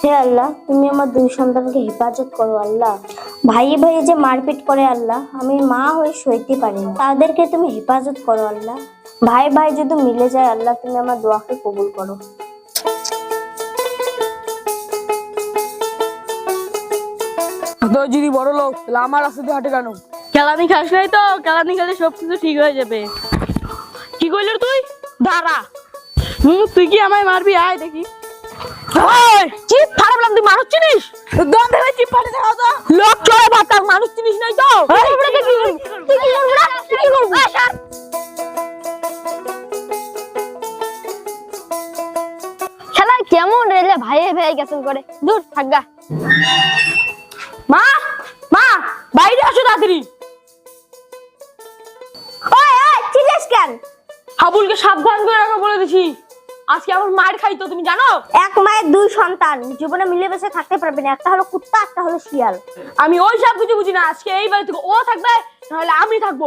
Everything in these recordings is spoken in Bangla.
হে আল্লাহ তুমি আমার দুই সন্তানকে হেফাজত করো আল্লাহ। ভাই ভাই যে মারপিট করে আল্লাহ আমি মা হয়ে সইতে পারি তাদেরকে তুমি হেফাজত করো আল্লাহ। ভাই ভাই যদি মিলে যায় আল্লাহ তুমি আমার দোয়াকে কবুল করো। তো যদি বড় লোক তাহলে আমার রাস্তা দিয়ে হাঁটে কেন? কেলানি খাস নাই তো? কেলানি খেলে সব কিছু ঠিক হয়ে যাবে। কি কইলি তুই? দাঁড়া। হুম তুই কি আমায় মারবি? আয় দেখি। ওই, চিপ ফাড়াবলাম তুই মানুষ চিনিস? দম ভেবে চিপ ফাটে দেখা তো। লোক চলে ভাতার মানুষ চিনিস নাই তো? তুই কি করবি? তুই কি করবি রে? তুই কি করবি? খেলা কেমন রেলে ভাই ভাই গেছেন করে দূর থাকগা মা মা বাইরে আসো তাড়াতাড়ি। ওই ওই কেন? হাবুলকে সাবধান করে রাখো বলে দিছি। আজকে আমার মার খাই তো তুমি জানো? এক মায়ের দুই সন্তান জীবনে মিলে মিলেমিশে থাকতে পারবে না। একটা হলো কুত্তা একটা হলো শিয়াল। আমি ওই সব কিছু বুঝি না। আজকে এই বাড়ি থেকে ও থাকবে তাহলে আমি থাকব।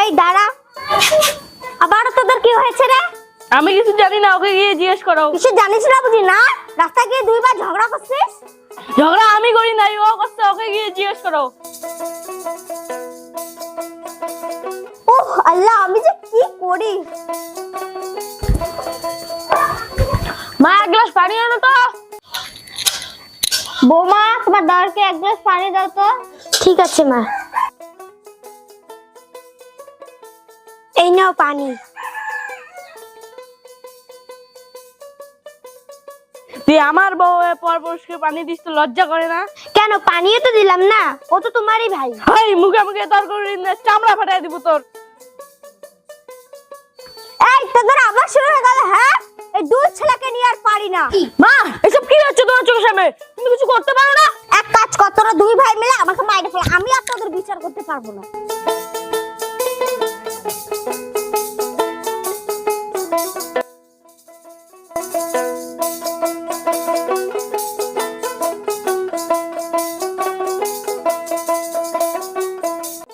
এই দাঁড়া। আবার তোদের কি হয়েছে রে? আমি কিছু জানি না ওকে গিয়ে জিজ্ঞেস করো। কিছু জানিস না বুঝি না? রাস্তায় গিয়ে দুইবার ঝগড়া করছিস? ঝগড়া আমি করি নাই ও করছে ওকে গিয়ে জিজ্ঞেস করো। আল্লাহ আমি যে কি করি? মা এক গ্লাস পানি আনো তো। বৌমা তোমার দাদাকে এক গ্লাস পানি দাও তো। ঠিক আছে মা। এই নাও পানি। তুই আমার বউ পর পুরুষকে পানি দিস তো লজ্জা করে না? কেন? পানিও তো দিলাম না। ও তো তোমারই ভাই। হাই মুখে মুখে তর্ক না, চামড়া ফাটাই দিব তোর। আবার শুরু হয়ে গেল হ্যাঁ? এই দুই ছেলেকে নিয়ে আর পারি না। মা এসব কি হচ্ছে তোমার চোখের সামনে? তুমি কিছু করতে পারো না? এক কাজ কর তোরা দুই ভাই মিলে আমাকে মাইরে ফেলে। আমি আর তোদের বিচার করতে পারব না।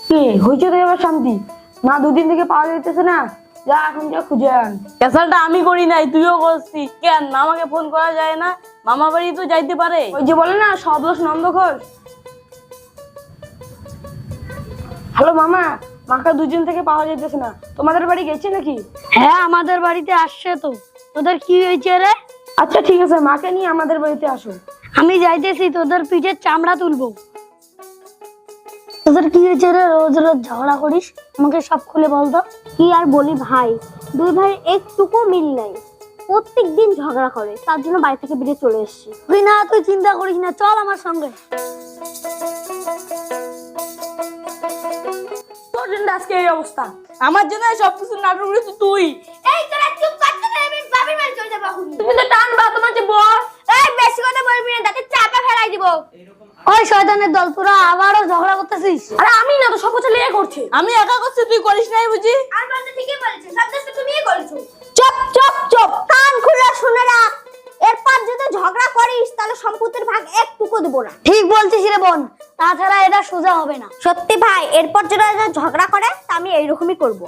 কি? হয়েছে তো এবার শান্তি। মা দুদিন থেকে পাওয়া যাইতেছে না। যা এখন যা খুঁজে আন। ক্যাসালটা আমি করি নাই তুইও করছিস। কেন? মামাকে ফোন করা যায় না? মামা বাড়ি তো যাইতে পারে। ওই যে বলে না সব দোষ নন্দ ঘোষ। হ্যালো মামা মাকে দুদিন থেকে পাওয়া যাইতেছে না। তোমাদের বাড়ি গেছে নাকি? হ্যাঁ আমাদের বাড়িতে আসছে তো। তোদের কি হয়েছে রে? আচ্ছা ঠিক আছে মাকে নিয়ে আমাদের বাড়িতে আসো। আমি যাইতেছি তোদের পিঠের চামড়া তুলবো। তোদের কি হয়েছে রে? রোজ রোজ ঝগড়া করিস? আমাকে সব খুলে বল তো। কি আর বলি ভাই? দুই ভাই একটুকু মিল নাই। প্রত্যেক দিন ঝগড়া করে তার জন্য বাড়ি থেকে বেরিয়ে চলে এসেছি। তুই না তুই চিন্তা করিস না চল আমার সঙ্গে। তোর জন্য আজকে এই অবস্থা। আমার জন্য সব কিছু নাটক করেছিস তুই। এই তোরা চুপ করতে না আমি বাবির বাড়ি চলে যাব তুমি তো টান বা তোমার যে বস এই বেশি কথা বলবি না তাতে চাপা ফেলাই দিব ওই শয়তানের দল তোরা আবারও ঝগড়া করতেছিস? আরে আমি না তো সব কিছু লেগে করছে। আমি একা করছি তুই করিস নাই বুঝি? আর বলতে ঠিকই বলেছে সব তো তুমিই করেছ। চুপ চুপ চুপ কান খুলে শুনে রাখ। এরপর যদি ঝগড়া করিস তাহলে সম্পত্তির ভাগ একটুকু দেব না। ঠিক বলছিস রে বোন তাছাড়া এটা সোজা হবে না। সত্যি ভাই এরপর যদি এরা ঝগড়া করে তা আমি এইরকমই করব।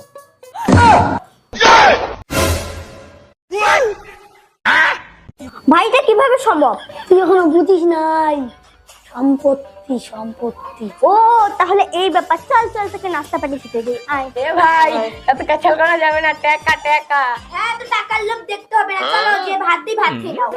ভাইটা কীভাবে সম্ভব? তুই এখনও বুঝিস নাই। সম্পত্তি সম্পত্তি। ও তাহলে এই ব্যাপার। চল চল তোকে নাস্তা পানি খেতে দিই। আয়। এ ভাই এত কাছাল করা যাবে না টেকা টেকা। হ্যাঁ তো টাকার লোভ দেখতে হবে না। চলো যে ভাত দি ভাত খেয়ে নাও।